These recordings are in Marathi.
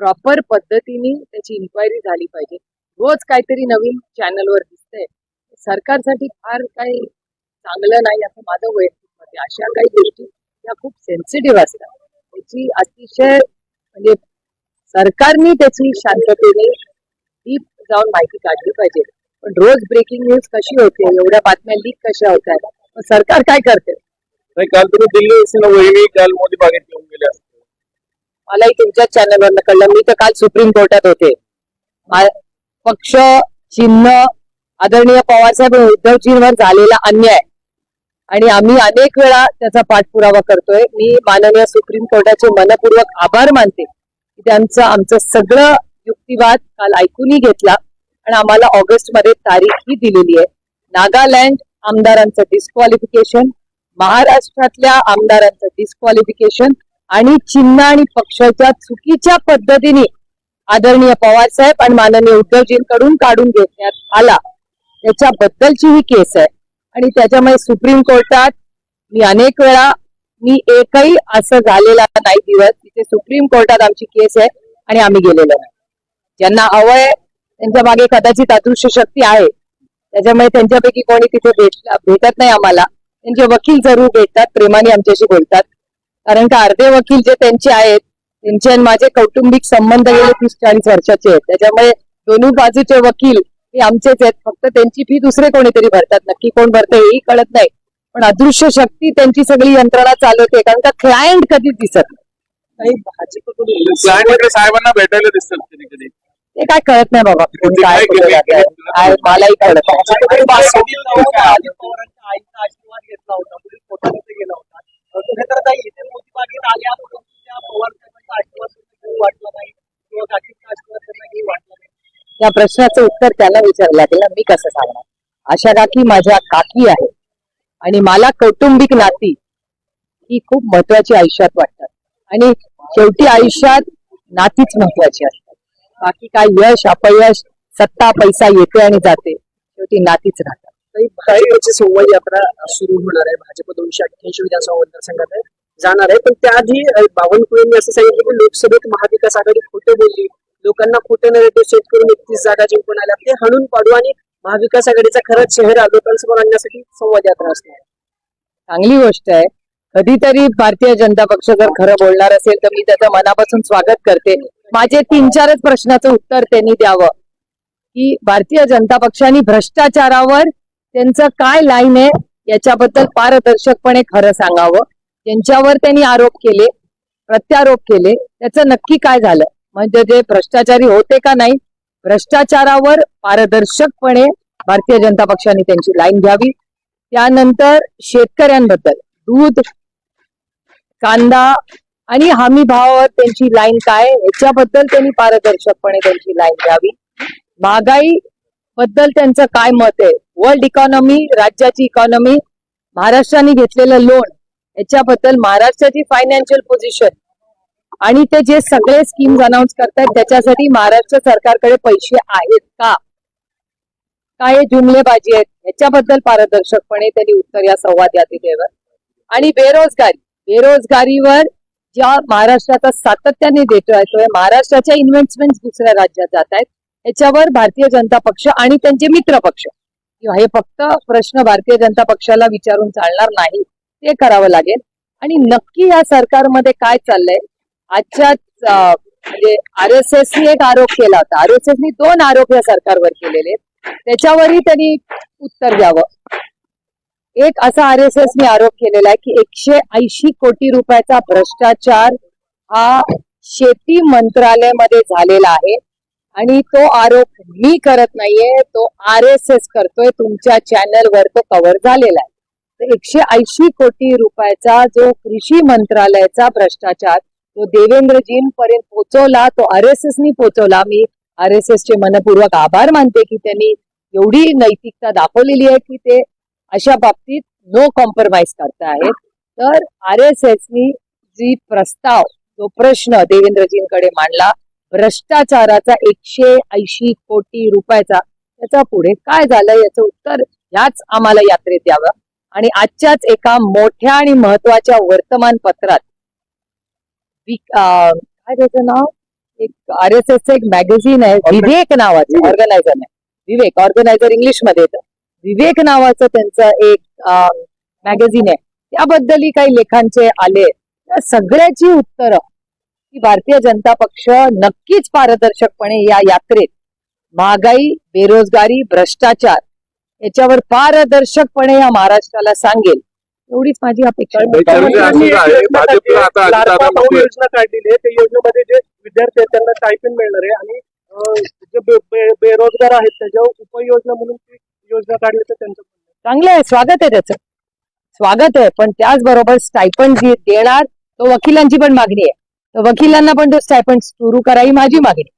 प्रॉपर पद्धतीने त्याची इन्क्वायरी झाली पाहिजे. रोज काहीतरी नवीन चॅनलवर दिसतंय. सरकारसाठी फार काही चांगलं नाही असं माझं वैयक्तिक मत आहे. अशा काही गोष्टी ह्या खूप सेन्सिटिव्ह असतात. त्याची अतिशय म्हणजे सरकारने त्याची शांततेने डीप जाऊन माहिती काढली पाहिजे. पण रोज ब्रेकिंग न्यूज कशी होते? एवढ्या बातम्या लीक कशा होत आहेत सरकार काय करते? नाही काल तुम्ही दिल्ली काल मोदी बागेत येऊन गेले मलाही तुमच्याच चॅनलवर कळलं. मी तर काल सुप्रीम कोर्टात होते. पक्ष चिन्ह आदरणीय पवारसाहेब उद्धवजींवर झालेला अन्याय. आणि आम्ही अनेक वेळा त्याचा पाठपुरावा करतोय. मी माननीय सुप्रीम कोर्टाचे मनपूर्वक आभार मानते की त्यांचं आमचं सगळं युक्तिवाद काल ऐकूनही घेतला आणि आम्हाला ऑगस्टमध्ये तारीखही दिलेली आहे. नागालँड आमदारांचं डिस्क्वालिफिकेशन महाराष्ट्रातल्या आमदारांचं डिस्क्वालिफिकेशन आणि चिन्ह आणि पक्षाच्या चुकीच्या पद्धतीने आदरणीय पवार साहेब आणि माननीय उद्धवजींकडून काढून घेण्यात आला. त्याच्याबद्दलची ही केस आहे. आणि त्याच्यामुळे सुप्रीम कोर्टात मी अनेक वेळा मी एकही असं झालेला नाही दिवस तिथे सुप्रीम कोर्टात आमची केस आहे आणि आम्ही गेलेलो नाही. ज्यांना हवंय त्यांच्या मागे कदाचित अदृश्य शक्ती आहे. त्याच्यामुळे त्यांच्यापैकी कोणी तिथे भेट भेटत नाही आम्हाला. त्यांचे वकील जरूर भेटतात प्रेमाने आमच्याशी बोलतात. कारण का अर्धे वकील जे त्यांचे आहेत त्यांचे आणि माझे कौटुंबिक संबंध गेले तीस चाळीस वर्षाचे आहेत. त्याच्यामुळे दोन्ही बाजूचे वकील हे आमचेच आहेत. फक्त त्यांची फी दुसरे कोणीतरी भरतात. नक्की कोण भरते हेही कळत नाही. पण अदृश्य शक्ती त्यांची सगळी यंत्रणा चालवते. कारण का क्लायंट कधीच दिसत नाही. साहेबांना भेटायला दिसतात कधी कधी. ते काय कळत नाही बाबा. काय. काय मलाही कळत आशीर्वाद घेतला होता. इथे मोदी या प्रश्नाचं उत्तर त्यांना विचारलं लागेल ना मी कसं सांगणार? आशा काकी माझ्या काकी आहे आणि मला कौटुंबिक नाती ही खूप महत्वाची आयुष्यात वाटतात. आणि शेवटी आयुष्यात नातीच महत्वाची असतात. बाकी काय यश अपयश सत्ता पैसा येते आणि जाते शेवटी नातीच राहतात. काही वेळची संवाद यात्रा सुरू होणार आहे. भाजप दोनशे अठ्ठ्याऐंशी विधानसभा मतदारसंघात आहे. जाणार आहे. पण त्याआधी बावनकुळेंनी असं सांगितलं की लोकसभेत महाविकास आघाडी खोटे बोलली. लोकांना खोटे नरेटिव्ह सेट करून एकतीस जागा जिंकून आल्या ते हणून पाडू आणि महाविकास आघाडीचा खरंच चेहरा लोकांसमोर आणण्यासाठी संवाद यात्रा असणार चांगली गोष्ट आहे. कधीतरी भारतीय जनता पक्ष जर खरं बोलणार असेल तर मी त्याचं मनापासून स्वागत करते. माझे तीन चारच प्रश्नाचं उत्तर त्यांनी द्यावं. की भारतीय जनता पक्षाने भ्रष्टाचारावर त्यांचं काय लाईन आहे याच्याबद्दल पारदर्शकपणे खरं सांगावं. त्यांच्यावर त्यांनी आरोप केले प्रत्यारोप केले. त्याचं नक्की काय झालं? म्हणजे जे भ्रष्टाचारी होते का नाही भ्रष्टाचारावर पारदर्शकपणे भारतीय जनता पक्षाने त्यांची लाईन घ्यावी. त्यानंतर शेतकऱ्यांबद्दल दूध कांदा आणि हमी भावावर त्यांची लाईन काय याच्याबद्दल त्यांनी पारदर्शकपणे त्यांची लाईन घ्यावी. महागाई बद्दल त्यांचं काय मत आहे? वर्ल्ड इकॉनॉमी राज्याची इकॉनॉमी महाराष्ट्राने घेतलेलं लोन याच्याबद्दल महाराष्ट्राची फायनान्शियल पोझिशन आणि ते जे सगळे स्कीम्स अनाऊन्स करतायत त्याच्यासाठी महाराष्ट्र सरकारकडे पैसे आहेत का? काय जुमलेबाजी आहेत? याच्याबद्दल पारदर्शकपणे त्यांनी उत्तर या संवाद यात्रेवर आणि बेरोजगारी बेरोजगारीवर ज्या महाराष्ट्राचा सातत्याने देतो तो महाराष्ट्राच्या इन्व्हेस्टमेंट दुसऱ्या राज्यात जात आहेत. याच्यावर भारतीय जनता पक्ष आणि त्यांचे मित्र पक्ष. हे फक्त प्रश्न भारतीय जनता पक्षाला विचारून चालणार नाही ते करावं लागेल. आणि नक्की या सरकारमध्ये काय चाललंय? आजच्या म्हणजे आर एस एक आरोप केला होता. आर एस दोन आरोप या सरकारवर केलेले. आहेत. त्याच्यावरही त्यांनी उत्तर द्यावं. एक असा आर एस एसने आरोप केलेला आहे की एकशे ऐंशी कोटी रुपयाचा भ्रष्टाचार हा शेती मंत्रालयामध्ये झालेला आहे. आणि तो आरोप मी करत नाहीये तो आर एस एस करतोय तुमच्या चॅनलवर तो कव्हर झालेला आहे. तर एकशे ऐंशी कोटी रुपयाचा जो कृषी मंत्रालयाचा भ्रष्टाचार तो देवेंद्रजींपर्यंत पोहोचवला तो आर एस एसनी पोहोचवला. मी आर एस एसचे मनपूर्वक आभार मानते की त्यांनी एवढी नैतिकता दाखवलेली आहे की ते अशा बाबतीत नो कॉम्प्रोमाइज आहेत तर आर एस एसनी जी प्रस्ताव जो प्रश्न देवेंद्रजींकडे मांडला भ्रष्टाचाराचा एकशे ऐंशी कोटी रुपयाचा त्याचा पुढे काय झालं याचं उत्तर ह्याच आम्हाला यात्रेत द्यावं आणि आजच्याच एका मोठ्या आणि महत्त्वाच्या वर्तमानपत्रात काय त्याचं नाव? एक आर एस एस एक मॅगझिन आहे. विवेक नावाचं. ऑर्गनायझर नाही. विवेक. ऑर्गनायझर इंग्लिशमध्ये येतं. विवेक नावाचं त्यांचं एक मॅगझिन आहे. त्याबद्दलही काही लेखांचे आले. त्या सगळ्याची उत्तरं की भारतीय जनता पक्ष नक्कीच पारदर्शकपणे या यात्रेत महागाई बेरोजगारी भ्रष्टाचार याच्यावर पारदर्शकपणे या महाराष्ट्राला सांगेल. एवढीच माझी अपेक्षा. योजना काढलेली आहे. त्या योजनेमध्ये जे विद्यार्थी आहेत त्यांना स्टायपेंड मिळणार आहे. आणि जे बेरोजगार आहेत त्याच्यावर उपाययोजना म्हणून ती योजना काढली तर त्यांचं चांगलं आहे. स्वागत आहे त्याचं. स्वागत आहे. पण त्याचबरोबर स्टायपंड जी देणार तो वकिलांची पण मागणी आहे. तर वकिलांना पण तो स्टायपंड सुरू करा ही माझी मागणी.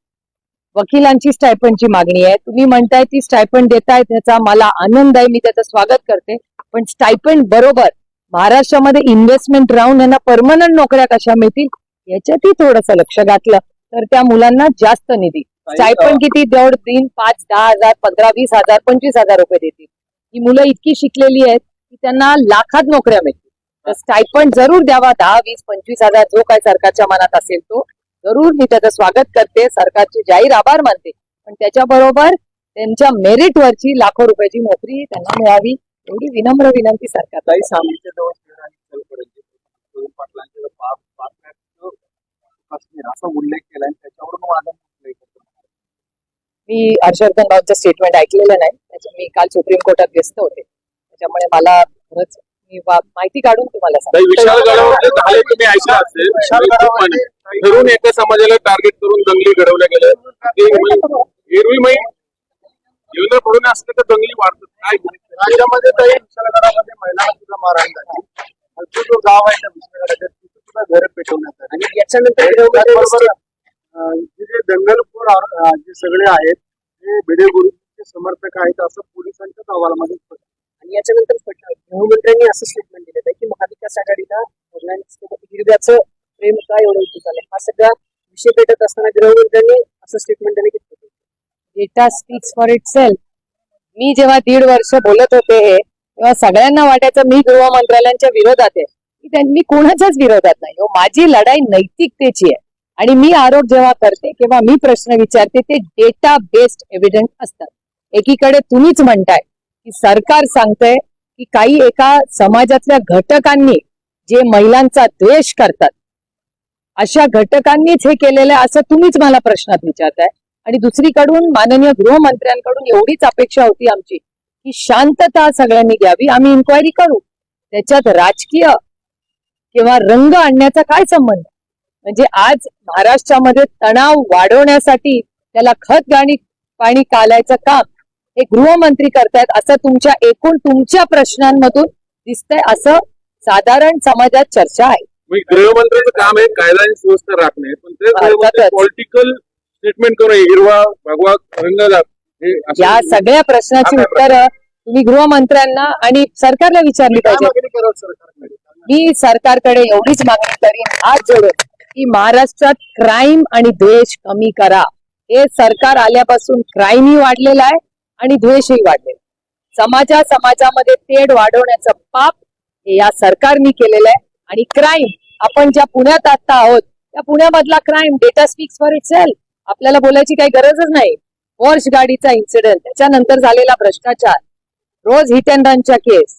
वकिलांची स्टायपंडची मागणी आहे. तुम्ही म्हणताय ती स्टायपंड देताय त्याचा मला आनंद आहे मी त्याचं स्वागत करते. पण स्टायपंड बरोबर महाराष्ट्रामध्ये इन्व्हेस्टमेंट राहून यांना परमनंट नोकऱ्या कशा मिळतील याच्यातही थोडंसं लक्ष घातलं. तर त्या मुलांना जास्त निधी. स्टायपंड किती तेवढ तीन पाच दहा हजार पंधरा वीस हजार पंचवीस हजार रुपये देतील. ही मुलं इतकी शिकलेली आहेत की त्यांना लाखात नोकऱ्या मिळतील. स्टायपंड जरूर द्यावा. दहा वीस पंचवीस हजार जो काय सरकारच्या मनात असेल तो जरूर मी त्याचं स्वागत करते. सरकारचे जाहीर आभार मानते. पण त्याच्याबरोबर त्यांच्या मेरिट वरची लाखो रुपयाची नोकरी त्यांना मिळावी एवढी विनम्र विनंती सरकार असा उल्लेख केला त्याच्यावरून. मी हर्षवर्धन रावचं स्टेटमेंट ऐकलेलं नाही. त्याच्या मी काल सुप्रीम कोर्टात व्यस्त होते. त्याच्यामुळे मला खरंच मी वा- माहिती काढून तुम्हाला काही सांगते. विशाल गडावर झाले तुम्ही ऐकलं असेल. विशाल गडावर ठरून एका समाजाला टार्गेट करून दंगली घडवल्या गेल्या. ते म्हणजे एरवी माहीत? देवेंद्र फडणवीस असले तर दंगली वाढतात. काय राज्यामध्ये काही विशाल गडामध्ये महिलांना सुद्धा मारहाण झाली. तो जो गाव आहे त्या विशाल गडाच्या. तिथे सुद्धा घर पेटवण्यात आली. आणि याच्यानंतर त्याचबरोबर अं, जे जे दंगलखोर आ- अं, जे सगळे आहेत ते भिडे गुरुचे समर्थक आहेत असं पोलिसांच्याच अहवालामध्ये स्पष्ट. आणि याच्यानंतर गृहमंत्र्यांनी असं स्टेटमेंट दिलं आहे की महाविकास आघाडीला हिरव्याचं प्रेम काय एवढं इथे झालं? हा सगळा विषय पेटत असताना गृहमंत्र्यांनी असं स्टेटमेंट दिलं घेतलं data speaks for itself मी जेव्हा दीड वर्ष बोलत होते हे तेव्हा सगळ्यांना वाटायचं मी गृह मंत्रालयांच्या विरोधात आहे. की त्यांनी कोणाच्याच विरोधात नाही. हो माझी लढाई नैतिकतेची आहे. आणि मी आरोप जेव्हा करते किंवा मी प्रश्न विचारते ते डेटा बेस्ड एव्हिडन्स असतात. एकीकडे तुम्हीच म्हणताय की सरकार सांगतंय की काही एका समाजातल्या घटकांनी जे महिलांचा द्वेष करतात अशा घटकांनीच हे केलेलं आहे असं तुम्हीच मला प्रश्नात विचारताय. आणि दुसरीकडून माननीय गृहमंत्र्यांकडून एवढीच अपेक्षा होती आमची की शांतता सगळ्यांनी घ्यावी. आम्ही इन्क्वायरी करू. त्याच्यात राजकीय किंवा रंग आणण्याचा काय संबंध? म्हणजे आज महाराष्ट्रामध्ये तणाव वाढवण्यासाठी त्याला खत गाणी पाणी कालायचं काम हे गृहमंत्री करतायत असं तुमच्या एकूण तुमच्या प्रश्नांमधून दिसतंय असं साधारण समाजात चर्चा आहे. गृहमंत्र्याचं काम आहे कायदा आणि सुव्यवस्था राखणे. पण. पॉलिटिकल स्टेटमेंट करून हिरवा भगवा रंग या सगळ्या प्रश्नाची उत्तरं तुम्ही गृहमंत्र्यांना आणि सरकारला विचारली पाहिजे? मी सरकारकडे एवढीच मागणी करीन हात जोडून की महाराष्ट्रात क्राईम आणि द्वेष कमी करा. हे सरकार आल्यापासून क्राईमही वाढलेला आहे. आणि द्वेषही वाढले. समाजा समाजामध्ये तेढ वाढवण्याचं पाप हे या सरकारने केलेलं आहे. आणि क्राईम आपण ज्या पुण्यात आता आहोत त्या पुण्यामधला crime data speaks for itself आपल्याला बोलायची काही गरजच नाही. पोर्श गाडीचा इन्सिडेंट त्याच्यानंतर झालेला भ्रष्टाचार रोज हिट अँड रनच्या केस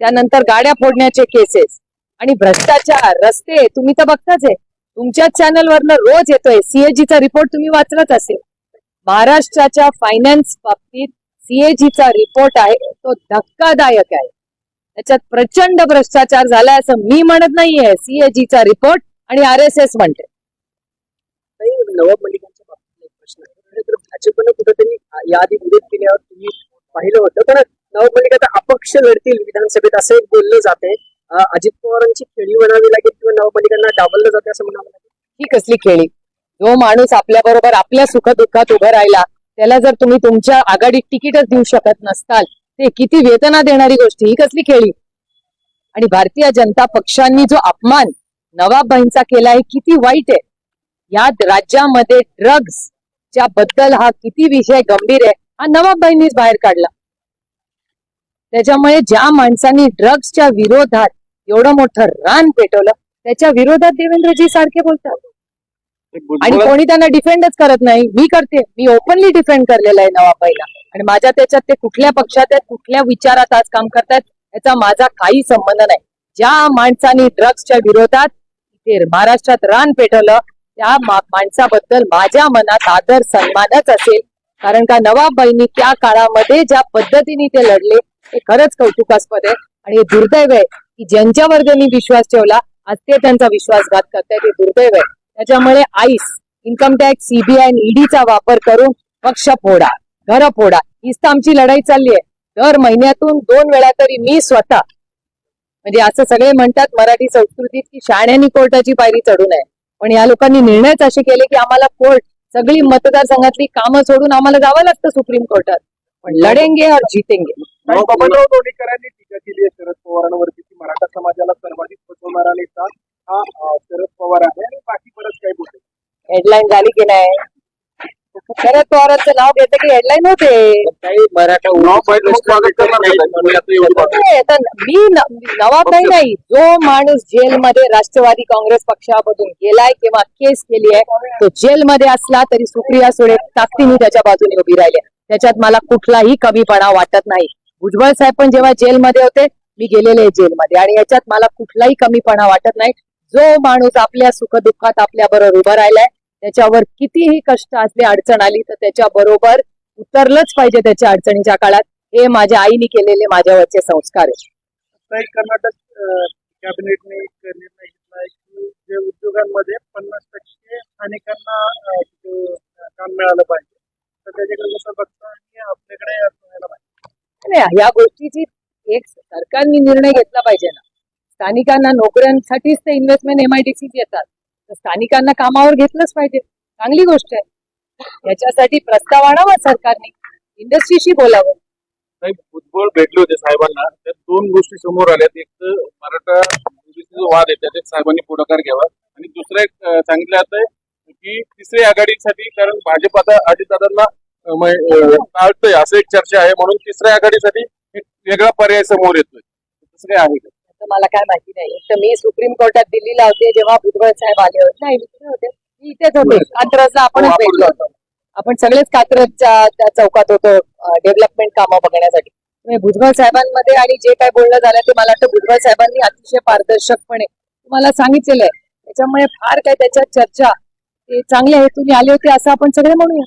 त्यानंतर गाड्या फोडण्याचे केसेस आणि भ्रष्टाचार रस्ते तुम्ही तर बघताच आहे. तुमच्याच चॅनलवरनं रोज येतोय. सीएजीचा रिपोर्ट तुम्ही वाचलाच असेल. महाराष्ट्राच्या फायनान्स बाबतीत सीएजीचा रिपोर्ट आहे तो धक्कादायक आहे. त्याच्यात प्रचंड भ्रष्टाचार झालाय असं मी म्हणत नाहीये सीएजीचा रिपोर्ट आणि आर एस एस म्हणते नवाब मलिकांच्या बाबतीत प्रश्न आहे. भाजपनं कुठेतरी याआधी विरोध केल्यावर तुम्ही पाहिलं होतं पण नवाब मलिक आता अपक्ष लढतील विधानसभेत असं एक बोललं जाते अजित पवारांची खेळी म्हणावी लागेल किंवा नवाब मलिकांना डावललं जाते असं म्हणावं लागेल? ही कसली खेळी? जो माणूस आपल्या बरोबर आपल्या सुखदुःखात उभं राहिला त्याला जर तुम्ही तुमच्या आघाडीत तिकीटच देऊ शकत नसताल ते किती वेदना देणारी गोष्ट ही कसली खेळी? आणि भारतीय जनता पक्षांनी जो अपमान नवाबाईंचा केला आहे किती वाईट आहे. या राज्यामध्ये ड्रग्स च्या बद्दल हा किती विषय गंभीर आहे हा नवाबबाईंनीच बाहेर काढला. त्याच्यामुळे ज्या माणसांनी ड्रग्सच्या विरोधात एवढं मोठं रान पेटवलं त्याच्या विरोधात देवेंद्रजी सारखे बोलतात. आणि कोणी त्यांना डिफेंडच करत नाही. मी करते. मी ओपनली डिफेंड केलेलं आहे नवाबाईला आणि माझ्या त्याच्यात ते कुठल्या पक्षात आहेत कुठल्या विचारात आज काम करतायत याचा माझा काही संबंध नाही. ज्या माणसाने ड्रग्सच्या विरोधात इथे महाराष्ट्रात रान पेटवलं त्या माणसाबद्दल माझ्या मनात आदर सन्मानच असेल. कारण का नवाबाईंनी त्या काळामध्ये ज्या पद्धतीने ते लढले ते खरंच कौतुकास्पद आहे. आणि हे दुर्दैव आहे की ज्यांच्यावर त्यांनी विश्वास ठेवला आज ते त्यांचा विश्वासघात करतायत हे दुर्दैव आहे. त्याच्यामुळे आईस इन्कम टॅक्स सीबीआय ईडीचा वापर करून पक्ष फोडा घर फोडा हीच तर आमची लढाई चालली आहे. दर महिन्यातून दोन वेळा तरी मी स्वतः म्हणजे असं सगळे म्हणतात मराठी संस्कृतीत की शाण्यानी कोर्टाची पायरी चढू नये पण या लोकांनी निर्णयच असे केले की आम्हाला कोर्ट सगळी मतदारसंघातली कामं सोडून आम्हाला जावं लागतं सुप्रीम कोर्टात. पण लढेंगे और जितेंगे. टीका केली आहे शरद पवारांवरती मराठा समाजाला सर्वाधिक फसवणारा नेता हा शरद पवार आहे. आणि बाकी बरंच काही बोलते हेडलाईन झाली की नाही? शरद पवारांचं नाव घेतं की हेडलाईन होते? काही मराठा नाव करणार नाही. आता मी न- जो माणूस जेलमध्ये राष्ट्रवादी काँग्रेस पक्षामधून गेलाय किंवा केस केली आहे तो जेलमध्ये असला तरी सुप्रिया सुळे ताकदीने त्याच्या बाजूने उभी राहिली. त्याच्यात मला कुठलाही कमीपणा वाटत नाही. भुजबळ साहेब पण जेव्हा जेलमध्ये होते मी गेलेले आहे जेलमध्ये. आणि याच्यात मला कुठलाही कमीपणा वाटत नाही. जो माणूस आपल्या सुखदुःखात आपल्या बरोबर उभं राहिलाय त्याच्यावर कितीही कष्ट असले अडचण आली तर त्याच्या बरोबर उतरलंच पाहिजे त्याच्या अडचणीच्या काळात. हे माझ्या आईने केलेले माझ्यावरचे संस्कार आहेत. कर्नाटक कॅबिनेटने एक निर्णय घेतला आहे की जे उद्योगांमध्ये पन्नास टक्के स्थानिकांना अं, तिथे, अं, काम मिळालं पाहिजे तर त्याच्याकडे कसं बघता की आपल्याकडे नाही या गोष्टीची एक सरकारने निर्णय घेतला पाहिजे ना. स्थानिकांना नोकऱ्यांसाठीच ते इन्व्हेस्टमेंट एमआयडीसी येतात तर स्थानिकांना कामावर घेतलंच पाहिजे. चांगली गोष्ट आहे. याच्यासाठी प्रस्ताव आणावा सरकारने. इंडस्ट्रीशी बोलावं. नाही भुजबळ भेटले होते साहेबांना. त्या दोन गोष्टी समोर आल्यात. एक तर मराठा जो वाद आहे. त्याच्यात साहेबांनी पुढाकार घ्यावा. आणि दुसरं एक सांगितलं जात आहे की तिसरी आघाडीसाठी कारण भाजप आता अजितदादांना टाळतोय म- असं एक चर्चा आहे. म्हणून तिसऱ्या आघाडीसाठी एक वेगळा पर्याय समोर येतोय. तसं काय आहे का? मला काय माहिती नाही. तर मी सुप्रीम कोर्टात दिल्लीला होते जेव्हा भुजबळ साहेब आले होते. नाही होते. मी इथेच होते. कात्रजला आपणच आपण भेटलो होतो. आपण सगळेच कात्रजच्या त्या चौकात होतो डेव्हलपमेंट कामं बघण्यासाठी. भुजबळ साहेबांमध्ये आणि जे काय बोलणं झालं ते मला वाटतं भुजबळ साहेबांनी अतिशय पारदर्शकपणे तुम्हाला सांगितलेलं आहे. त्याच्यामुळे फार काय त्याच्यात चर्चा ते चांगल्या हेतूने आले होते असं आपण सगळे म्हणूया.